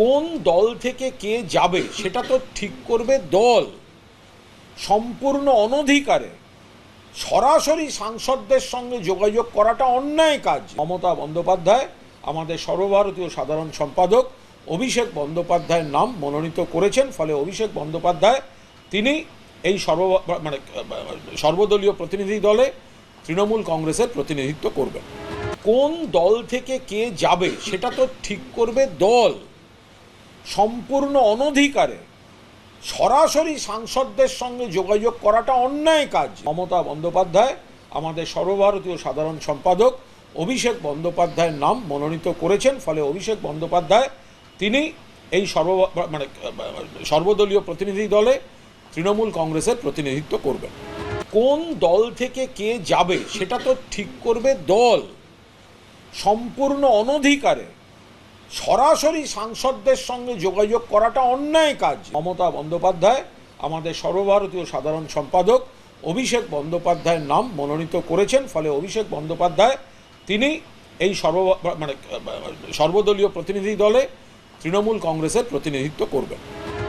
কোন দল থেকে কে যাবে সেটা তো ঠিক করবে দল। সম্পূর্ণ অনধিকারে সরাসরি সাংসদদের সঙ্গে যোগাযোগ করাটা অন্যায় কাজ। মমতা বন্দ্যোপাধ্যায়, আমাদের সর্বভারতীয় সাধারণ সম্পাদক অভিষেক বন্দ্যোপাধ্যায়ের নাম মনোনীত করেছেন, ফলে অভিষেক বন্দ্যোপাধ্যায় তিনি এই সর্ব মানে সর্বদলীয় প্রতিনিধি দলে তৃণমূল কংগ্রেসের প্রতিনিধিত্ব করবেন। কোন দল থেকে কে যাবে সেটা তো ঠিক করবে দল। সম্পূর্ণ অনধিকারে সরাসরি সাংসদদের সঙ্গে যোগাযোগ করাটা অন্যায় কাজ। মমতা বন্দ্যোপাধ্যায়, আমাদের সর্বভারতীয় সাধারণ সম্পাদক অভিষেক বন্দ্যোপাধ্যায়ের নাম মনোনীত করেছেন, ফলে অভিষেক বন্দ্যোপাধ্যায় তিনি এই সর্ব মানে সর্বদলীয় প্রতিনিধি দলে তৃণমূল কংগ্রেসের প্রতিনিধিত্ব করবেন। কোন দল থেকে কে যাবে সেটা তো ঠিক করবে দল। সম্পূর্ণ অনধিকারে সরাসরি সাংসদদের সঙ্গে যোগাযোগ করাটা অন্যায় কাজ। মমতা বন্দ্যোপাধ্যায়, আমাদের সর্বভারতীয় সাধারণ সম্পাদক অভিষেক বন্দ্যোপাধ্যায়ের নাম মনোনীত করেছেন, ফলে অভিষেক বন্দ্যোপাধ্যায় তিনি এই সর্ব মানে সর্বদলীয় প্রতিনিধি দলে তৃণমূল কংগ্রেসের প্রতিনিধিত্ব করবেন।